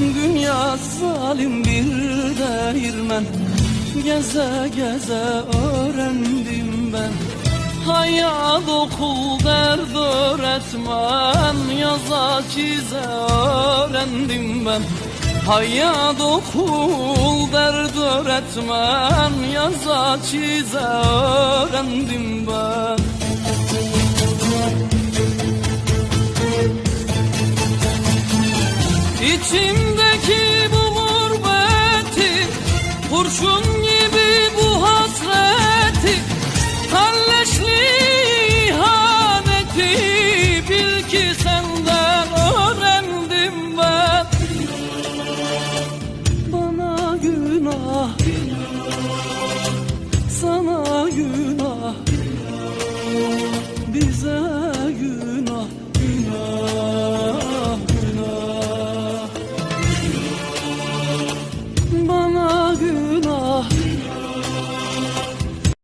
Dünya zalim bir değirmen. Geze geze öğrendim ben. Hayat okul dert öğretmen. Yaza çize öğrendim ben. Hayat okul dert öğretmen. Yaza çize öğrendim ben İçimdeki bu gurbeti Kurşun gibi bu hasreti Kalleşli ihaneti Bil ki senden öğrendim ben. Bana günah Sana günah